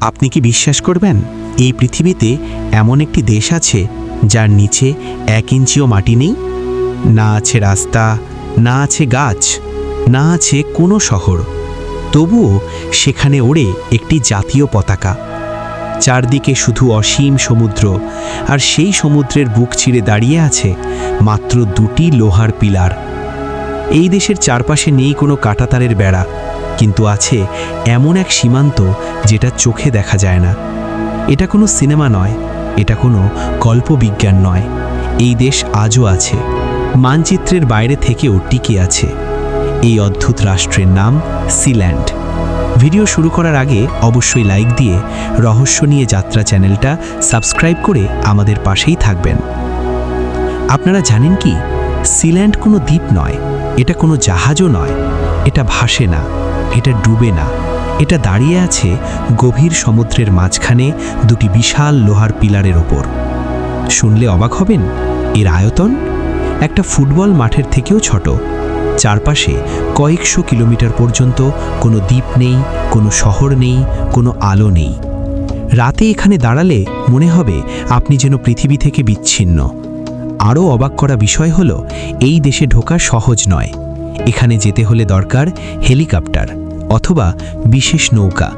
আপনি কি বিশ্বাস করবেন? এই পৃথিবীতে এমন একটি দেশ আছে যার নিচে এক ইঞ্চিও মাটি নেই? না আছে রাস্তা, না আছে গাছ, না আছে কোনো শহর। তবুও সেখানে ওড়ে একটি জাতীয় পতাকা। চারদিকে শুধু অসীম সমুদ্র, আর সেই সমুদ্রের বুক চিরে দাঁড়িয়ে আছে মাত্র দুটি লোহার পিলার। এই দেশের চারপাশে নেই কোনো কাঁটাতারের বেড়া। কিন্তু আছে এমন এক সীমান্ত যেটা চোখে দেখা যায় না। এটা কোনো সিনেমা নয়, এটা কোনো কল্পবিজ্ঞান নয়। এই দেশ আজও আছে, মানচিত্রের বাইরে থেকেও টিকে আছে। এই অদ্ভুত রাষ্ট্রের নাম সিল্যান্ড। ভিডিও শুরু করার আগে অবশ্যই লাইক দিয়ে রহস্য নিয়ে যাত্রা চ্যানেলটা সাবস্ক্রাইব করে আমাদের পাশেই থাকবেন। আপনারা জানেন কি, সিল্যান্ড কোনো দ্বীপ নয়, এটা কোনো জাহাজও নয়, এটা ভাসে না। এটা ডুবে না। এটা দাঁড়িয়ে আছে গভীর সমুদ্রের মাঝখানে দুটি বিশাল লোহার পিলারের ওপর। শুনলে অবাক হবেন? এর আয়তন? একটা ফুটবল মাঠের থেকেও ছোট। চারপাশে কয়েকশো কিলোমিটার পর্যন্ত কোনো দ্বীপ নেই, কোনো শহর নেই, কোনো আলো নেই। রাতে এখানে দাঁড়ালে মনে হবে আপনি যেন পৃথিবী থেকে বিচ্ছিন্ন। আরও অবাক করা বিষয় হলো, এই দেশে ঢোকা সহজ নয়। এখানে যেতে হলে দরকার হেলিকপ্টার অথবা বিশেষ নৌকা।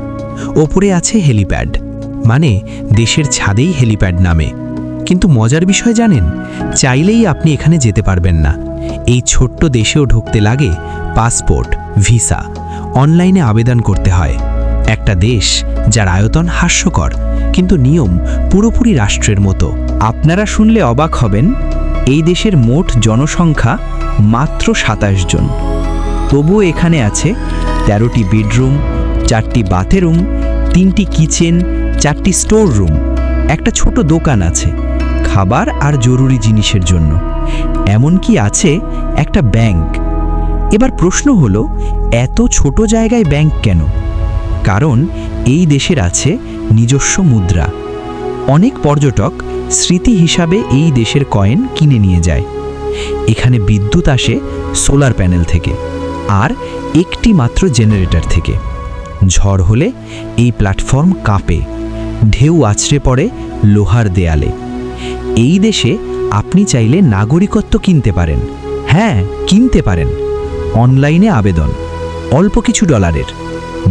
ওপরে আছে হেলিপ্যাড। মানে দেশের ছাদেই হেলিপ্যাড নামে। কিন্তু মজার বিষয় জানেন, চাইলেই আপনি এখানে যেতে পারবেন না। এই ছোট্ট দেশেও ঢুকতে লাগে পাসপোর্ট, ভিসা। অনলাইনে আবেদন করতে হয়। একটা দেশ যার আয়তন হাস্যকর, কিন্তু নিয়ম পুরোপুরি রাষ্ট্রের মতো। আপনারা শুনলে অবাক হবেন, এই দেশের মোট জনসংখ্যা মাত্র সাতাশ জন। তবুও এখানে আছে তেরোটি বেডরুম, চারটি বাথরুম, তিনটি কিচেন, চারটি স্টোর রুম। একটা ছোট দোকান আছে খাবার আর জরুরি জিনিসের জন্য। এমনকি আছে একটা ব্যাংক। এবার প্রশ্ন হলো, এত ছোট জায়গায় ব্যাংক কেন? কারণ এই দেশের আছে নিজস্ব মুদ্রা। অনেক পর্যটক স্মৃতি হিসাবে এই দেশের কয়েন কিনে নিয়ে যায়। এখানে বিদ্যুৎ আসে সোলার প্যানেল থেকে, আর একটি মাত্র জেনারেটর থেকে। ঝড় হলে এই প্ল্যাটফর্ম কাঁপে, ঢেউ আছড়ে পড়ে লোহার দেয়ালে। এই দেশে আপনি চাইলে নাগরিকত্ব কিনতে পারেন। হ্যাঁ কিনতে পারেন। অনলাইনে আবেদন, অল্প কিছু ডলারের।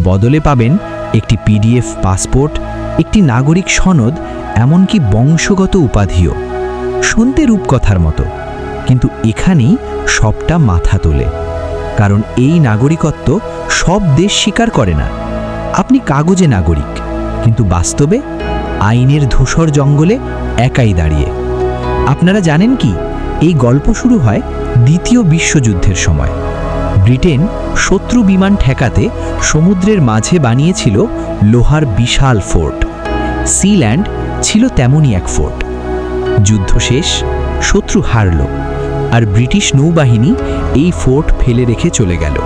বদলে পাবেন একটি পিডিএফ, পাসপোর্ট, একটি নাগরিক সনদ, এমনকি বংশগত উপাধিও। শুনতে রূপকথার মতো। কিন্তু এখানেই সবটা মাথা তোলে। কারণ এই নাগরিকত্ব সব দেশ স্বীকার করে না। আপনি কাগজে নাগরিক, কিন্তু বাস্তবে আইনের ধূসর জঙ্গলে একাই দাঁড়িয়ে। আপনারা জানেন কি, এই গল্প শুরু হয় দ্বিতীয় বিশ্বযুদ্ধের সময়। ব্রিটেন শত্রু বিমান ঠেকাতে সমুদ্রের মাঝে বানিয়েছিল লোহার বিশাল ফোর্ট। সিল্যান্ড ছিল তেমনই এক ফোর্ট। যুদ্ধ শেষ, শত্রু হারল। আর ব্রিটিশ নৌবাহিনী এই ফোর্ট ফেলে রেখে চলে গেল।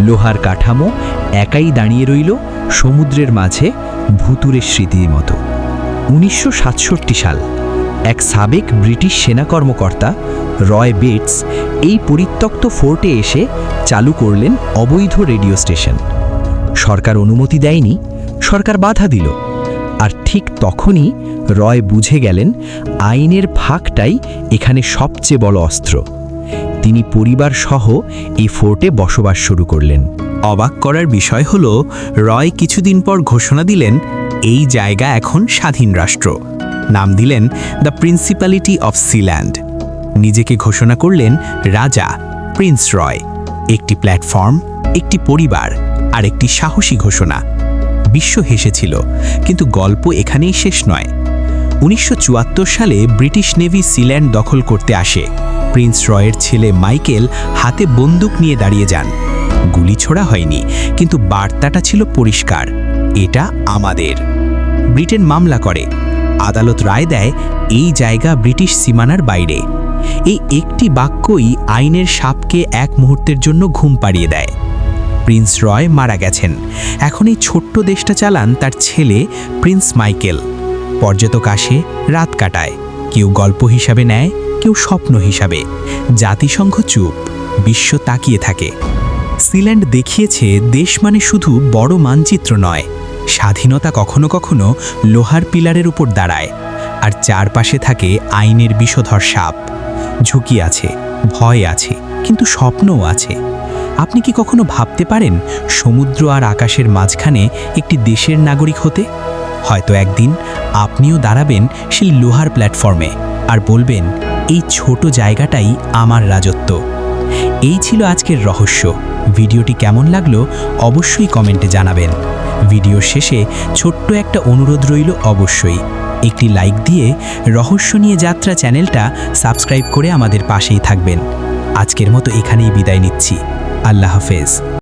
লোহার কাঠামো একাই দাঁড়িয়ে রইল সমুদ্রের মাঝে ভুতুরের স্মৃতির মতো। উনিশশো সাতষট্টি সাল এক সাবেক ব্রিটিশ সেনা কর্মকর্তা রয় বেটস এই পরিত্যক্ত ফোর্টে এসে চালু করলেন অবৈধ রেডিও স্টেশন। সরকার অনুমতি দেয়নি, সরকার বাধা দিল। আর ঠিক তখনই রয় বুঝে গেলেন আইনের ফাঁকটাই এখানে সবচেয়ে বড় অস্ত্র। তিনি পরিবার সহ এই ফোর্টে বসবাস শুরু করলেন। অবাক করার বিষয় হল, রয় কিছুদিন পর ঘোষণা দিলেন, এই জায়গা এখন স্বাধীন রাষ্ট্র। নাম দিলেন, দ্য প্রিন্সিপালিটি অফ সিল্যান্ড। নিজেকে ঘোষণা করলেন, রাজা, প্রিন্স রয়। একটি প্ল্যাটফর্ম, একটি পরিবার, আর একটি সাহসী ঘোষণা। বিশ্ব হেসেছিল, কিন্তু গল্প এখানেই শেষ নয়। উনিশশো সালে ব্রিটিশ নেভি সিল্যান্ড দখল করতে আসে। প্রিন্স রয়ের ছেলে মাইকেল হাতে বন্দুক নিয়ে দাঁড়িয়ে যান। গুলি ছোড়া হয়নি, কিন্তু বার্তাটা ছিল পরিষ্কার, এটা আমাদের। ব্রিটেন মামলা করে। আদালত রায় দেয়, এই জায়গা ব্রিটিশ সীমানার বাইরে। এই একটি বাক্যই আইনের সাপকে এক মুহূর্তের জন্য ঘুম পাড়িয়ে দেয়। প্রিন্স রয় মারা গেছেন। এখন এই ছোট্ট দেশটা চালান তার ছেলে প্রিন্স মাইকেল। পর্যটক আসে, রাত কাটায়। কেউ গল্প হিসাবে নেয়, কেউ স্বপ্ন হিসাবে। জাতিসংঘ চুপ, বিশ্ব তাকিয়ে থাকে। সিল্যান্ড দেখিয়েছে, দেশ মানে শুধু বড় মানচিত্র নয়। স্বাধীনতা কখনো কখনো লোহার পিলারের উপর দাঁড়ায়। আর চারপাশে থাকে আইনের বিষধর সাপ। ঝুঁকি আছে, ভয় আছে, কিন্তু স্বপ্নও আছে। আপনি কি কখনো ভাবতে পারেন সমুদ্র আর আকাশের মাঝখানে একটি দেশের নাগরিক হতে? হয়তো একদিন আপনিও দাঁড়াবেন সেই লোহার প্ল্যাটফর্মে আর বলবেন, এই ছোট জায়গাটাই আমার রাজত্ব। এই ছিল আজকের রহস্য। ভিডিওটি কেমন লাগল অবশ্যই কমেন্টে জানাবেন। ভিডিও শেষে ছোট্ট একটা অনুরোধ রইল অবশ্যই। একটি লাইক দিয়ে রহস্য নিয়ে যাত্রা চ্যানেলটা সাবস্ক্রাইব করে আমাদের পাশেই থাকবেন। আজকের মতো এখানেই বিদায় নিচ্ছি। আল্লাহ হাফেজ